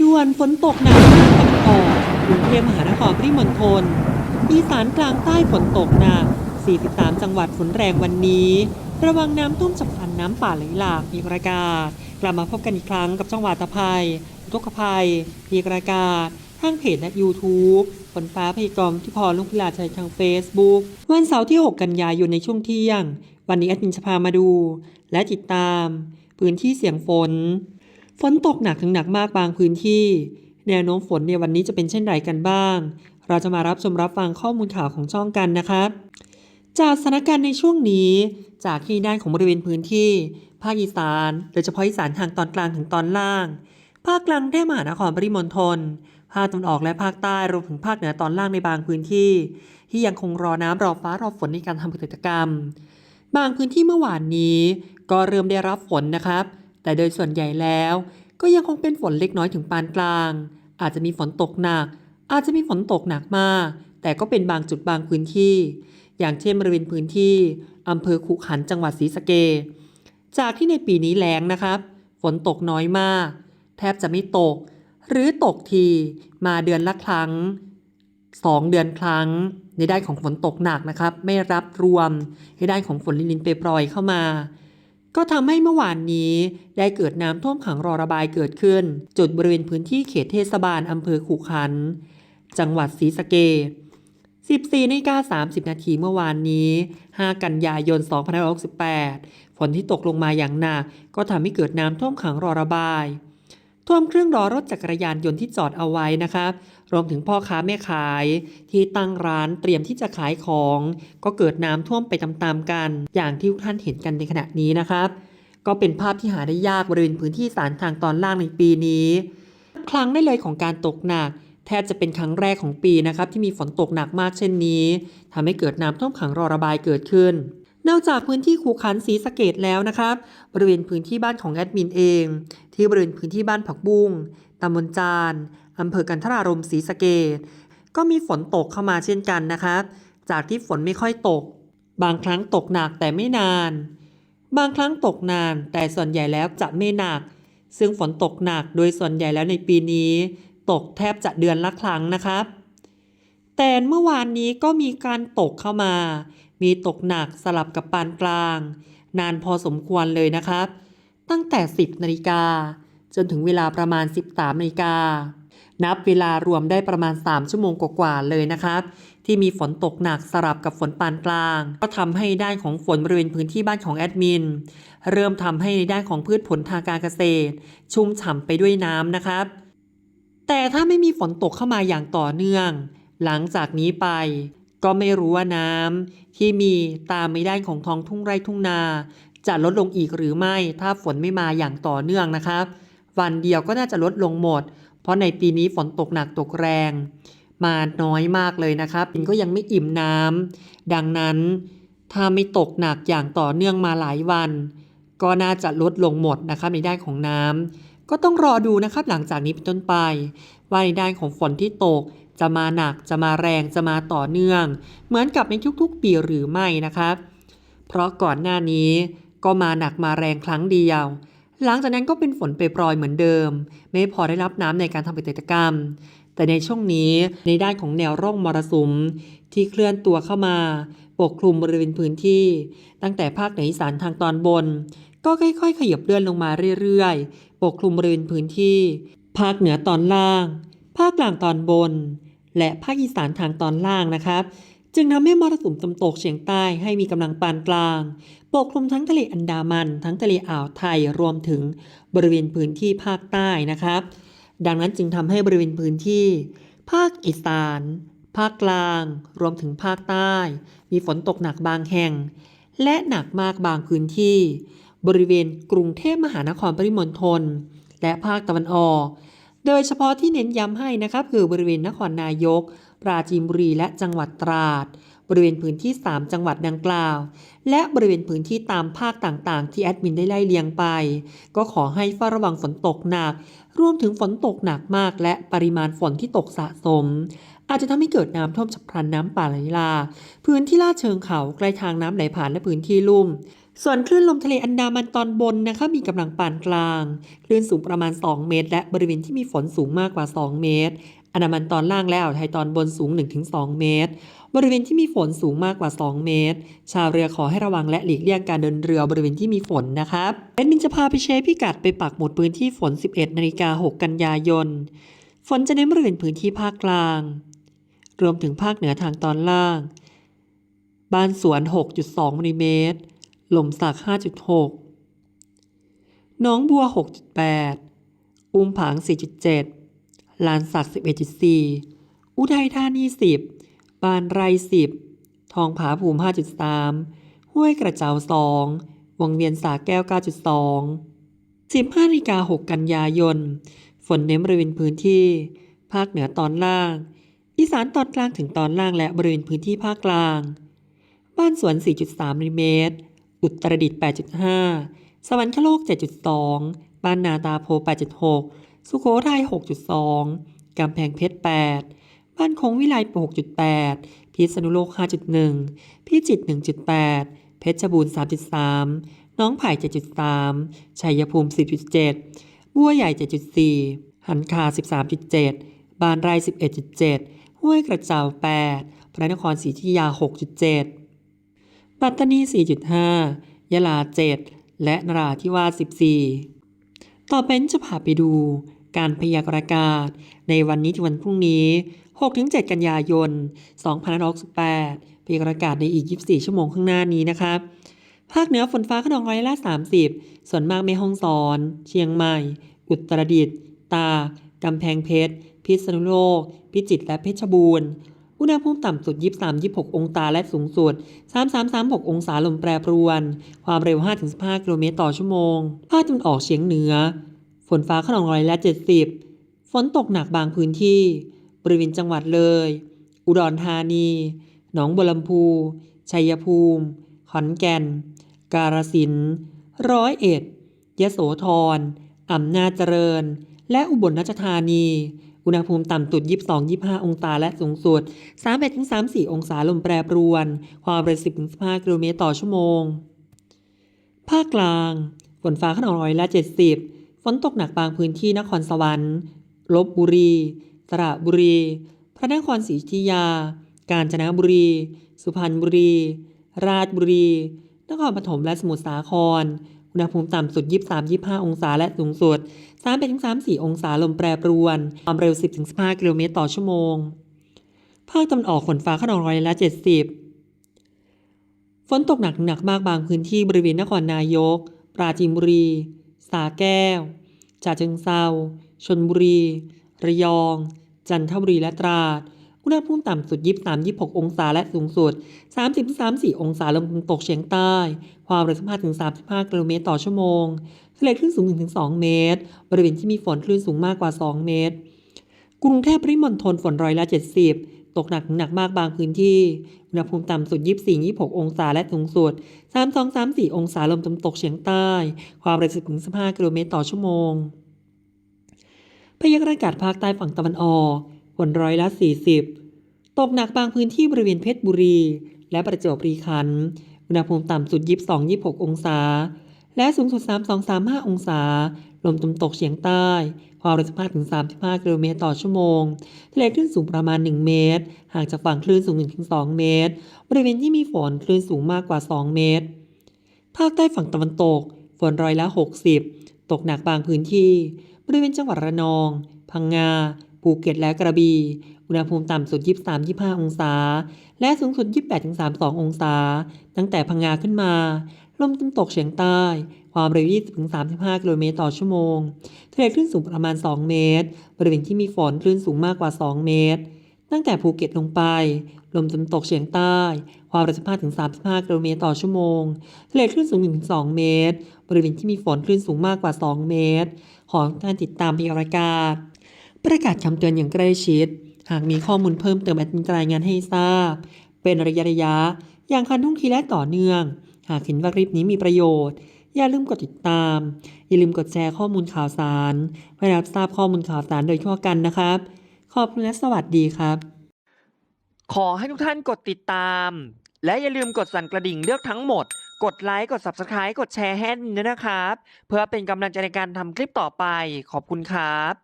ด่วนฝนตกหนักภาคตะวันออกกรุงเทพมหานครปริมณฑลอีสานกลางใต้ฝนตกหนัก 43 จังหวัดฝนแรงวันนี้ ระวังน้ำท่วมฉับพลันน้ำป่าไหลหลากมีประกาศกลับมาพบกันอีกครั้งกับจังหวัดตะภัยอุกภัยมีประกาศทางเพจและ YouTube ฝนฟ้าพยากรณ์ที่พรลุงพิลาชัยทาง Facebook วันเสาร์ที่ 6 กันยายนในช่วงเที่ยง วันนี้แอดมินจะพามาดู และติดตาม พื้นที่เสี่ยงฝน ฝนตกหนักถึงหนักมากบางพื้นที่ แนวโน้มฝนในวันนี้จะเป็นเช่นไรกันบ้าง เราจะมารับชมรับฟังข้อมูลข่าวของช่องกันนะครับ จากสถานการณ์ในช่วงนี้ จากที่ด้านของบริเวณพื้นที่ ภาคอีสาน โดยเฉพาะอีสานทางตอนกลางถึงตอนล่าง ภาคกลางกรุงเทพมหานครปริมณฑลภาคตะวันออกและภาคใต้รวมถึงภาคเหนือตอนล่างในบางพื้นที่ ที่ยังคงรอน้ำรอฟ้ารอฝนในการทำกษตรกรรม บางพื้นที่เมื่อวานนี้ ก็เริ่มได้รับฝนนะครับ แต่โดยส่วนใหญ่แล้ว ก็ยังคงเป็นฝนเล็กน้อยถึงปานกลาง อาจจะมีฝนตกหนัก อาจจะมีฝนตกหนักมาก แต่ก็เป็นบางจุดบางพื้นที่ อย่างเช่นบริเวณพื้นที่อำเภอขุขันจังหวัดศรีสะเกษจากที่ในปีนี้แล้งนะครับ ฝนตกน้อยมาก แทบจะไม่ตก หรือตกทีมาเดือนละครั้ง 2 เดือนครั้ง ในด้านของฝนตกหนักนะครับ ไม่รับรวมในด้านของฝนลินลินเปรยๆเข้ามา ก็ทำให้เมื่อวานนี้ได้เกิดน้ำท่วมขังรอระบายเกิดขึ้น จุดบริเวณพื้นที่เขตเทศบาลอำเภอขุขัน จังหวัดศรีสะเกษ14นาฬิกา30 นาทีเมื่อวานนี้ 5 กันยายน 2568 ฝนที่ตกลงมาอย่างหนักก็ทำให้เกิดน้ำท่วมขังรอระบาย ท่วมเครื่องล้อรถจักรยานยนต์ที่จอดเอาไว้นะครับรวมถึงพ่อค้าแม่ขาย ที่ตั้งร้านเตรียมที่จะขายของ ก็เกิดน้ำท่วมไปตามๆกัน อย่างที่ทุกท่านเห็นกันในขณะนี้นะครับก็เป็นภาพที่หาได้ยากบริเวณพื้นที่สารทางตอนล่างในปีนี้ ครั้งได้เลยของการตกหนัก แทบจะเป็นครั้งแรกของปีนะครับที่มีฝนตกหนักมากเช่นนี้ทำให้เกิดน้ำท่วมขังรอระบายเกิดขึ้น นอกจากพื้นที่คูขันศรีสะเกดแล้วนะครับ บริเวณพื้นที่บ้านของแอดมินเอง ที่บริเวณพื้นที่บ้านผักบุ้งตำบลจานอำเภอกันทรารมศรีสะเกดก็มีฝนตกเข้ามาเช่นกันนะครับ จากที่ฝนไม่ค่อยตก บางครั้งตกหนักแต่ไม่นาน บางครั้งตกนานแต่ส่วนใหญ่แล้วจะไม่หนัก ซึ่งฝนตกหนักโดยส่วนใหญ่แล้วในปีนี้ ตกแทบจะเดือนละครั้งนะครับ แต่เมื่อวานนี้ก็มีการตกเข้ามา มีตกหนักสลับกับปานกลาง นานพอสมควรเลยนะครับ ตั้งแต่ 10นาฬิกาจนถึงเวลาประมาณ 13นาฬิกานับเวลารวมได้ประมาณ 3 ชั่วโมงกว่าๆเลยนะครับ ที่มีฝนตกหนักสลับกับฝนปานกลาง ก็ทำให้ด้านของฝนบริเวณพื้นที่บ้านของแอดมิน เริ่มทำให้ในด้านของพืชผลทางการเกษตร ชุ่มฉ่ำไปด้วยน้ำนะครับ แต่ถ้าไม่มีฝนตกเข้ามาอย่างต่อเนื่อง หลังจากนี้ไป ก็ไม่รู้ว่าน้ำที่มีตามในด้ของท้องทุ่งไร่ทุ่งนา จะลดลงอีกหรือไม่ถ้าฝนไม่มาอย่างต่อเนื่องนะครับ วันเดียวก็น่าจะลดลงหมด เพราะในปีนี้ฝนตกหนักตกแรง มาน้อยมากเลยนะครับก็ยังไม่อิ่มน้ำดังนั้นถ้าไม่ตกหนักอย่างต่อเนื่องมาหลายวัน ก็น่าจะลดลงหมดนะครับในด้านของน้ำก็ต้องรอดูนะครับหลังจากนี้เป็นต้นไป ว่าในด้านของฝนที่ตก จะมาหนักจะมาแรงจะมาต่อเนื่อง เหมือนกับในทุกๆปีหรือไม่นะครับ เพราะก่อนหน้านี้ก็มาหนักมาแรงครั้งเดียว หลังจากนั้นก็เป็นฝนไปปรอยเหมือนเดิม ไม่พอได้รับน้ำในการทำเกษตรกรรม แต่ในช่วงนี้ในด้านของแนวร่องมรสุมที่เคลื่อนตัวเข้ามา ปกคลุมบริเวณพื้นที่ ตั้งแต่ภาคเหนืออีสานทางตอนบน ก็ค่อยๆ ขยับเลื่อนลงมาเรื่อยๆ ปกคลุมบริเวณพื้นที่ ภาคเหนือตอนล่าง ภาคกลางตอนบน และภาคอีสานทางตอนล่างนะครับ จึงทำให้มรสุมตะวันตกเฉียงใต้ให้มีกำลังปานกลาง ปกคลุมทั้งทะเลอันดามัน ทั้งทะเลอ่าวไทยรวมถึงบริเวณพื้นที่ภาคใต้นะครับ ดังนั้นจึงทำให้บริเวณพื้นที่ ภาคอีสาน ภาคกลาง รวมถึงภาคใต้ มีฝนตกหนักบางแห่ง และหนักมากบางพื้นที่ บริเวณกรุงเทพมหานครปริมณฑลและภาคตะวันออก โดยเฉพาะที่เน้นย้ำให้นะครับคือบริเวณนครนายก ปราจีนบุรีและจังหวัดตราด บริเวณพื้นที่ 3 จังหวัดดังกล่าว และบริเวณพื้นที่ตามภาคต่างๆ ที่แอดมินได้ไล่เลียงไป ก็ขอให้เฝ้าระวังฝนตกหนัก รวมถึงฝนตกหนักมาก และปริมาณฝนที่ตกสะสม อาจจะทำให้เกิดน้ำท่วมฉับพลันน้ำป่าไหลหลากพื้นที่ลาดเชิงเขาใกล้ทางน้ำไหลผ่านและพื้นที่ลุ่มส่วนคลื่นลมทะเลอันดามันตอนบนนะคะมีกำลังปานกลาง คลื่นสูงประมาณ 2 เมตร และบริเวณที่มีฝนสูงมากกว่า 2 เมตร อันดามันตอนล่างและอ่าวไทยตอนบนสูง 1-2 เมตร บริเวณที่มีฝนสูงมากกว่า 2 เมตร ชาวเรือขอให้ระวังและหลีกเลี่ยงการเดินเรือบริเวณที่มีฝนนะครับแอดมินจะพาไปเช็คพิกัดไปปักหมุดพื้นที่ฝน 11นาฬิกา6กันยายน ฝนจะเน้นบริเวณพื้นที่ภาคกลาง รวมถึงภาคเหนือทางตอนล่าง บ้านสวน 6.2มิลลิเมตรหล่มสัก 5.6 น้องบัว 6.8 อุ้มผาง 4.7 ลานสัก11.4 อุทัยธานี 10 บานไร 10 ทองผาภูมิ 5.3 ห้วยกระเจ้า 2วงเวียนสาแก้ว 9.2 15นาฬิกา6กันยายน ฝนเน้นบริเวณพื้นที่ ภาคเหนือตอนล่าง อีสานตอนกลางถึงตอนล่างและบริเวณพื้นที่ภาคกลาง บ้านสวน 4.3มิลลิเมตร อุตรดิตถ์8.5 สวรรคโลก 7.2 บ้านนาตาโพ 8.6 สุโขทัย 6.2 กำแพงเพชร 8 บ้านคงวิไล6.8 พิษณุโลก 5.1 พิจิตร 1.8 เพชรบูรณ์ 3.3 น้องไผ่ 7.3 ชัยภูมิ 10.7 บัวใหญ่ 7.4 หันคา 13.7 บานไร่ 11.7 ห้วยกระเจ้า 8 พระนครศรีอยุธยา 6.7 ปัตตานี 4.5 ยะลา 7 และนราธิวาส 14ต่อไปจะพาไปดู การพยากรณ์อากาศ ในวันนี้ถึงวันพรุ่งนี้ 6-7 กันยายน 2568พยากรณ์อากาศในอีก 24 ชั่วโมงข้างหน้านี้นะครับภาคเหนือฝนฟ้าขนองร้อยละ 30 ส่วนมากแม่ฮ่องสอน เชียงใหม่ อุตรดิตถ์ตากกำแพงเพชร พิษณุโลก พิจิตรและเพชรบูรณ์ อุณหภูมิต่ำสุด 23-26 องศาและสูงสุด 33-36 องศาลมแปรปรวน ความเร็ว 5-15 กิโลเมตรต่อชั่วโมง ภาคตะวันออกเฉียงเหนือ ฝนฟ้าขนองร้อยละ70 ฝนตกหนักบางพื้นที่ บริเวณจังหวัดเลย อุดรธานี หนองบัวลำพู ชัยภูมิ ขอนแก่น กาฬสินธุ์ร้อยเอ็ด ยโสธร อำนาจเจริญ และอุบลราชธานี อุณหภูมิต่ำสุด 22-25 องศาและสูงสุด 31-34 องศาลมแปรปรวน ความเร็ว10-15 กิโลเมตรต่อชั่วโมง ภาคกลาง ฝนฟ้าขนองร้อยละ70 นตกหนักบางพื้นที่นครสวรรค์ลบบุรี สระบุรี พระนครศรีอยุธยา กาญจนบุรี สุพรรณบุรี ราชบุรี นครปฐมและสมุทรสาคร อุณหภูมิต่ำสุด 23-25 องศาและสูงสุด 3-34 องศาลมแปรปรวน ความเร็ว 10-15 กิโลเมตรต่อชั่วโมง ภาคตะวันออกฝนฟ้าขนองร้อยละ 70 ฝนตกหนักหนักมากบางพื้นที่บริเวณนครนายก ปราจีนบุรี สาแก้วฉะเชิงเซาชนบุรี ระยอง จันทบุรีและตราด อุณหภูมิต่ำสุด 23-26 องศาและสูงสุด 30-34 องศาลมตะวันตกเฉียงใต้ ความเร็ว15-35 กิโลเมตรต่อชั่วโมงทะเลคลื่นสูง 1-2 เมตร บริเวณที่มีฝนคลื่นสูงมากกว่า 2 เมตร กรุงเทพปริมณฑลฝนร้อยละ 70 ตกหนักหนักมากบางพื้นที่ อุณหภูมิต่ำสุด 24-26 องศาและสูงสุด 32-34 องศาลมตะวันตกเฉียงใต้ ความเร็ว10-15 กิโลเมตรต่อชั่วโมง พยากรณ์อากาศภาคใต้ฝั่งตะวันออกฝนร้อยละ 40 ตกหนักบางพื้นที่บริเวณเพชรบุรี และประจวบคีรีขันธ์ อุณหภูมิต่ำสุด 22-26 องศา และสูงสุด 32-35 องศา ลมตะวันตกเฉียงใต้ ความเร็ว 15-35 กิโลเมตรต่อชั่วโมง ทะเลคลื่นสูงประมาณ 1 เมตร ห่างจากฝั่งคลื่นสูง 1-2 เมตร บริเวณที่มีฝนคลื่นสูงมากกว่า 2 เมตร ภาคใต้ฝั่งตะวันตก ฝนร้อยละ 60 ตกหนักบางพื้นที่ บริเวณจังหวัดระนอง พังงา ภูเก็ตและกระบี่ อุณหภูมิต่ำสุด 23-25 องศา และสูงสุด 28-32 องศา ตั้งแต่พังงาขึ้นมา ลมตะวันตกเฉียงใต้ ความเร็ว 20-35 กิโลเมตรต่อชั่วโมง ทะเลคลื่นสูงประมาณ 2 เมตร บริเวณที่มีฝนคลื่นสูงมากกว่า 2 เมตร ตั้งแต่ภูเก็ตลงไป ลมตะวันตกเฉียงใต้ ความเร็ว 15-35 กิโลเมตรต่อชั่วโมง ทะเลคลื่นสูง 1-2 เมตร บริเวณที่มีฝนคลื่นสูงมากกว่า 2 เมตร ขอการติดตามพยากรณ์อากาศ ประกาศคำเตือนอย่างใกล้ชิด หากมีข้อมูลเพิ่มเติมแอดมินจะรายงานให้ทราบ เป็นระยะระยะอย่างคันทุ่งทีและต่อเนื่อง หากเห็นว่าคลิปนี้มีประโยชน์ อย่าลืมกดติดตาม อย่าลืมกดแชร์ข้อมูลข่าวสารเพื่อรับทราบข้อมูลข่าวสารโดยทั่วกันนะครับ ขอบคุณและสวัสดีครับ ขอให้ทุกท่านกดติดตาม และอย่าลืมกดสั่นกระดิ่งเลือกทั้งหมด กดไลค์ กด Subscribe กดแชร์ให้ด้วยนะครับ เพื่อเป็นกำลังใจในการทำคลิปต่อไป ขอบคุณครับ